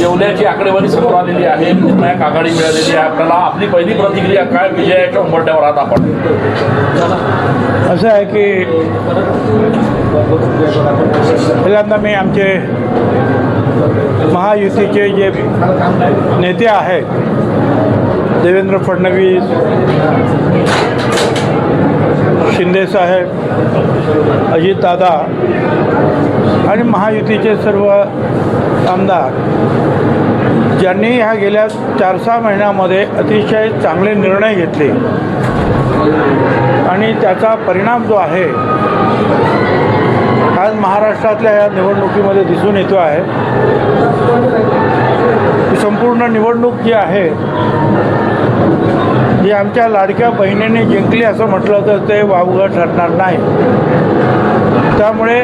येवल्याची आकडेवारी समोर आलेली आहे. निर्णायक आघाडी मिळालेली आहे. आपल्याला आपली पहिली प्रतिक्रिया काय? विजयाच्या उंबरट्यावर आहात आपण. असं आहे की पहिल्यांदा मी आमचे महायुतीचे जे नेते आहेत देवेंद्र फडणवीस शिंदेसाहेब अजितदादा आणि महायुतीचे सर्व आमदार ज्यांनी ह्या गेल्या चार सहा महिन्यामध्ये अतिशय चांगले निर्णय घेतले. आणि त्याचा परिणाम जो आहे आज महाराष्ट्रातल्या या निवडणुकीमध्ये दिसून येतो आहे. संपूर्ण निवडणूक जी आहे जे आमच्या लाडक्या बहिणीने जिंकली असं म्हटलं तर ते वावगं ठरणार नाही. त्यामुळे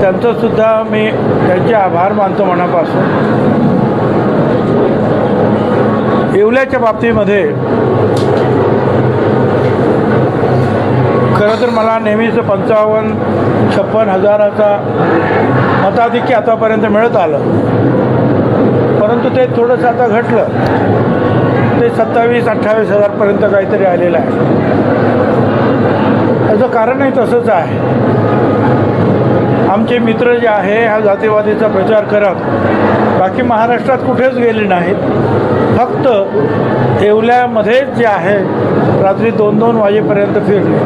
त्यांचंसुद्धा मी त्यांचे आभार मानतो मनापासून. येवल्याच्या बाबतीमध्ये खरं तर मला नेहमीच पंचावन्न छप्पन हजाराचा मताधिक्य आतापर्यंत मिळत आलं. परंतु ते थोडंसं आता घटलं. ते सत्तावीस अठ्ठावीस हजारपर्यंत काहीतरी आलेलं आहे. त्याचं कारणही तसंच आहे. आमचे मित्र जे आहे हा जातीवादीचा प्रचार करत बाकी महाराष्ट्रात कुठेच गेले नाहीत. फक्त येवल्यामध्येच जे आहे रात्री दोन दोन वाजेपर्यंत फिरले.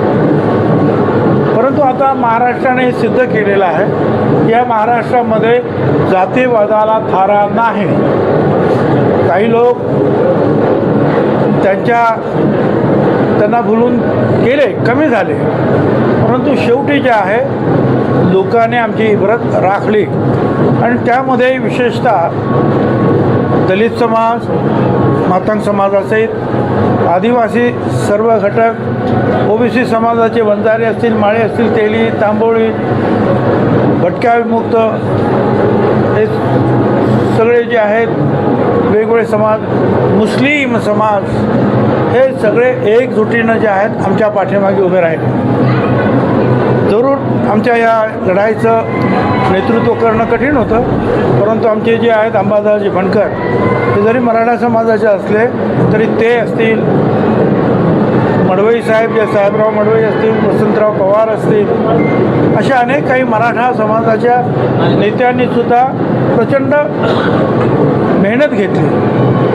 परंतु आता महाराष्ट्राने हे सिद्ध केलेलं आहे या महाराष्ट्रामध्ये जातीवादाला थारा नाही. काही लोक त्यांच्या त्यांना भुलून गेले कमी झाले. परंतु शेवटी जे आहे लोकांनी आमची इब्रत राखली. आणि त्यामध्ये विशेषतः दलित समाज मातंग समाज असेल आदिवासी सर्व घटक ओबीसी समाजाचे वंजारे असतील माळे असतील तेली तांबोळी भटक्या विमुक्त हे जे आहेत वेगवेगळे समाज मुस्लिम समाज हे सगळे एकजुटीनं जे आहेत आमच्या पाठीमागे उभे राहिले. जरूर आमच्या या लढाईचं नेतृत्व करणं कठीण होतं परंतु आमचे जे आहेत अंबादासजी बनकर ते जरी मराठा समाजाचे असले तरी ते असतील. मडवई साहेब जे साहेबराव मडवई असतील वसंतराव पवार असतील अशा अनेक काही मराठा समाजाच्या नेत्यांनी सुद्धा प्रचंड मेहनत घेतली.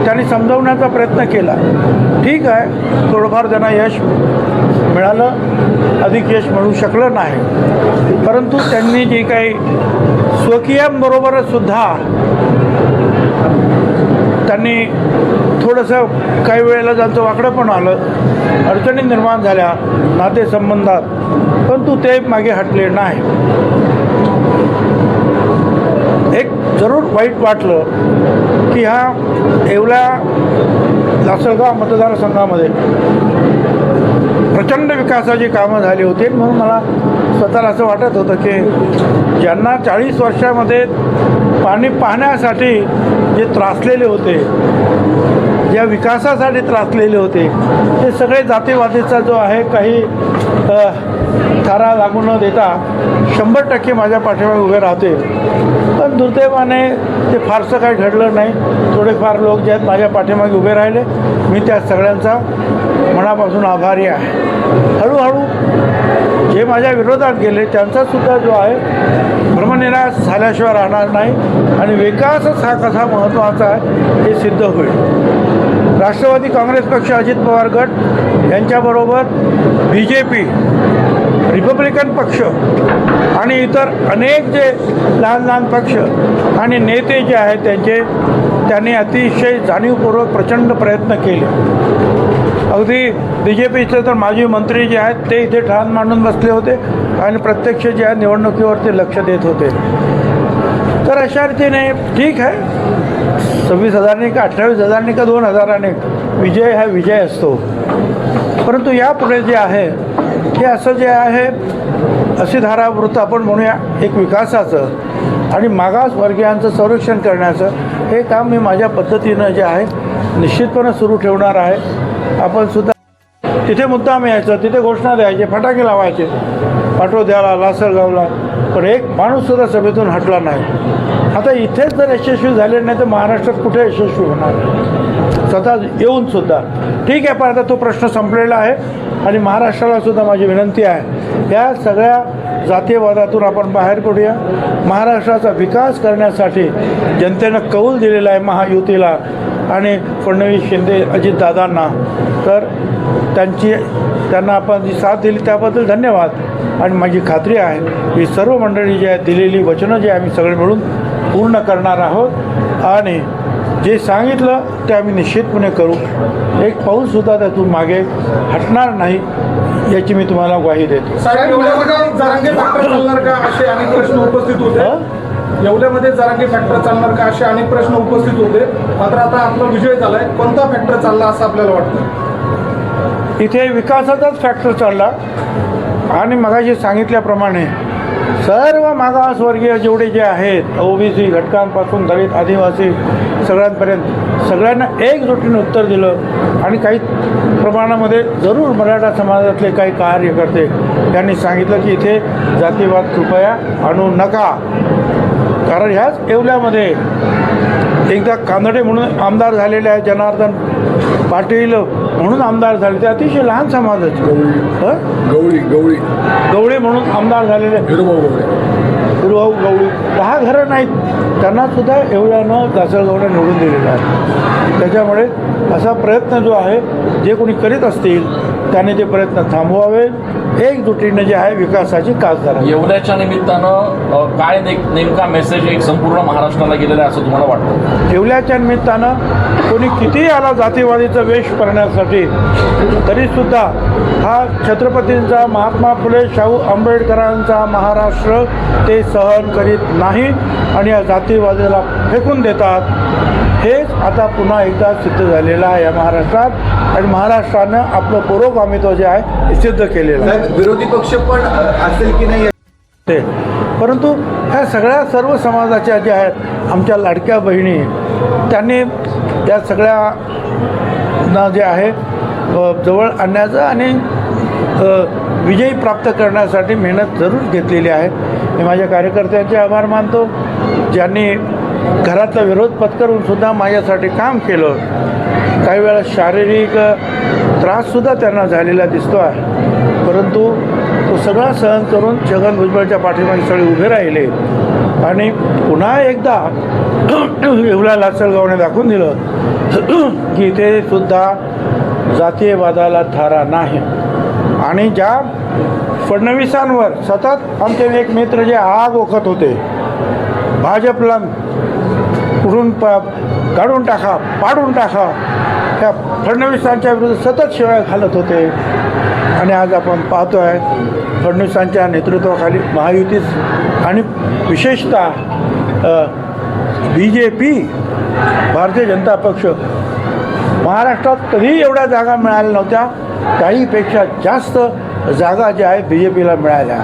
त्यांनी समजवण्याचा प्रयत्न केला. ठीक आहे थोडंफार त्यांना यश मिळालं. अधिक यश मिळू शकलं नाही. परंतु त्यांनी जी काही स्वकीयांबरोबरच सुद्धा त्यांनी थोडंसं काही वेळेला त्यांचं वाकडं पण आलं. अडचणी निर्माण झाल्या नातेसंबंधात. परंतु ते मागे हटले नाही. वाईट वाटलं की ह्या येवला लासलगाव मतदारसंघामध्ये प्रचंड विकासाची कामं झाली होती. म्हणून मला स्वतःला असं वाटत होतं की ज्यांना चाळीस वर्षामध्ये पाणी पाहण्यासाठी जे त्रासलेले होते ज्या विकासासाठी त्रासलेले होते ते सगळे जातीवादीचा जो आहे काही थारा लागू न देता शंभर टक्के माझ्या पाठीमागे उभे राहते. पण दुर्दैवाने ते फारसं काही घडलं नाही. थोडेफार लोक जे आहेत माझ्या पाठीमागे उभे राहिले. मी त्या सगळ्यांचा मनापासून आभारी आहे. हळूहळू जे माझ्या विरोधात गेले त्यांचासुद्धा जो आहे भ्रमनिराश झाल्याशिवाय राहणार नाही. आणि विकासच हा कसा महत्त्वाचा आहे हे सिद्ध होईल. राष्ट्रवादी काँग्रेस पक्ष अजित पवार गट यांच्याबरोबर बी जे पी रिपब्लिकन पक्ष आणि इतर अनेक जे लहान लहान पक्ष आणि नेते जे आहेत त्यांचे त्यांनी अतिशय जाणीवपूर्वक प्रचंड प्रयत्न केले. अगदी बी जे पीचे तर माजी मंत्री जे आहेत ते इथे ठाण मांडून बसले होते आणि प्रत्यक्ष जे आहे निवडणुकीवर ते लक्ष देत होते. तर अशा रीतीने ठीक आहे सव्वीस हजारने का अठ्ठावीस हजारने का दोन हजाराने विजय हा विजय असतो. परंतु यापुढे जे आहे हे असं जे आहे अशी धारावृत्त आपण म्हणूया एक विकासाचं आणि मागासवर्गीयांचं संरक्षण करण्याचं हे काम मी माझ्या पद्धतीनं जे आहे निश्चितपणे सुरू ठेवणार आहे. आपण सुद्धा तिथे मुद्दाम यायचं तिथे घोषणा द्यायचे फटाके लावायचे. पाठोद्याला लासलगावला. पण एक माणूससुद्धा सभेतून हटला नाही. आता इथेच जर यशस्वी झाले नाही तर महाराष्ट्रात कुठे यशस्वी होणार? स्वतः येऊन सुद्धा. ठीक आहे पण आता तो प्रश्न संपलेला आहे आणि महाराष्ट्राला सुद्धा माझी विनंती आहे. या सगळ्या जातीयवादातून आपण बाहेर पडूया. महाराष्ट्राचा विकास करण्यासाठी जनतेनं कौल दिलेला आहे महायुतीला आणि फडणवीस शिंदे अजितदादांना तर त्यांची त्यांना आपण जी साथ दिली त्याबद्दल धन्यवाद. आणि माझी खात्री आहे की सर्व मंडळी जी आहे दिलेली वचनं जी आम्ही सगळे मिळून पूर्ण करणार आहोत. आणि जे सांगितलं ते आम्ही निश्चितपणे करू. एक पाऊलसुद्धा त्यातून मागे हटणार नाही याची मी तुम्हाला ग्वाही देतो. साहेब एवढ्यामध्ये जरांगे फॅक्टर चालणार का? असे अनेक प्रश्न उपस्थित होते. एवढ्यामध्ये जरांगे फॅक्टर चालणार का? असे अनेक प्रश्न उपस्थित होते. मात्र आता आपला विजय झालाय. कोणता फॅक्टर चालला असं आपल्याला वाटतं? इथे विकासाचाच फॅक्टर चालला. आणि मगाशी सांगितल्याप्रमाणे सर्व मागासवर्गीय जेवढे जे आहेत ओबीसी घटकांपासून दलित आदिवासी सगळ्यांपर्यंत सगळ्यांना एकजुटीने उत्तर दिलं आणि काही प्रमाणामध्ये जरूर मराठा समाजातले काही कार्यकर्ते त्यांनी सांगितलं की इथे जातीवाद कृपया आणू नका. कारण ह्याच येवल्यामध्ये एकदा कानडे म्हणून आमदार झालेले आहे जनार्दन पाटील म्हणून आमदार झाले ते अतिशय लहान समाजाचे. हं? गवळी गवळी गवळे म्हणून आमदार झालेले. हिरोभाऊ गवळी दहा घरं नाहीत. त्यांना सुद्धा एवढ्यानं दासळगावने निवडून दिलेलं आहे त्याच्यामुळे असा प्रयत्न जो आहे जे कोणी करीत असतील त्याने ते प्रयत्न थांबवावे एकजुटीने जे आहे विकासाची कास धरावी येवल्याच्या निमित्तानं काय नेमका मेसेज एक संपूर्ण महाराष्ट्राला गेलेला आहे असं तुम्हाला वाटतं? ठेवल्याच्या निमित्तानं कोणी कितीही आला जातीवादीचा वेश करण्यासाठी तरीसुद्धा हा छत्रपतींचा महात्मा फुले शाहू आंबेडकरांचा महाराष्ट्र ते सहन करीत नाही आणि या जातीवादाला फेकून देतात. हेच आता पुन्हा एकदा सिद्ध झालेलं आहे या महाराष्ट्रात. आणि महाराष्ट्रानं आपलं पुरोगामित्व जे आहे हे सिद्ध केलेलं आहे. विरोधी पक्ष पण असेल की नाही? ते. परंतु ह्या सगळ्या सर्व समाजाच्या ज्या आहेत आमच्या लाडक्या बहिणी त्यांनी या सगळ्या ना जे आहे जवळ आणण्याचं आणि विजयी प्राप्त करण्यासाठी मेहनत जरूर घेतलेली आहे. मी माझ्या कार्यकर्त्यांचे आभार मानतो ज्यांनी घरातला विरोध पत्करून सुद्धा माझ्यासाठी काम केलं. काही वेळा शारीरिक त्राससुद्धा त्यांना झालेला दिसतो आहे. परंतु तो सगळा सहन करून छगन भुजबळच्या पाठीमागे सगळे उभे राहिले. आणि पुन्हा एकदा येवला लासलगावने दाखवून दिलं की इथे सुद्धा जातीयवादाला थारा नाही. आणि ज्या फडणवीसांवर सतत आमचे एक मित्र जे आग ओखत होते भाजपला कुठून प काढून टाका पाडून टाका. त्या फडणवीसांच्या विरुद्ध सतत शिवाय घालत होते. आणि आज आपण पाहतो आहे फडणवीसांच्या नेतृत्वाखाली महायुतीच आणि विशेषतः B J P Bharatiya Janata पक्ष. महाराष्ट्रात कधीही एवढ्या जागा मिळाल्या नव्हत्या. काहीपेक्षा जास्त जागा ज्या आहेत बी जे पीला मिळाल्या.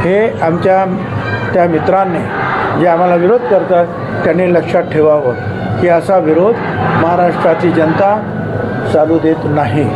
हे आमच्या त्या मित्रांनी जे आम्हाला विरोध करतात त्यांनी लक्षात ठेवावं. की असा विरोध महाराष्ट्राची जनता चालू देत नाही.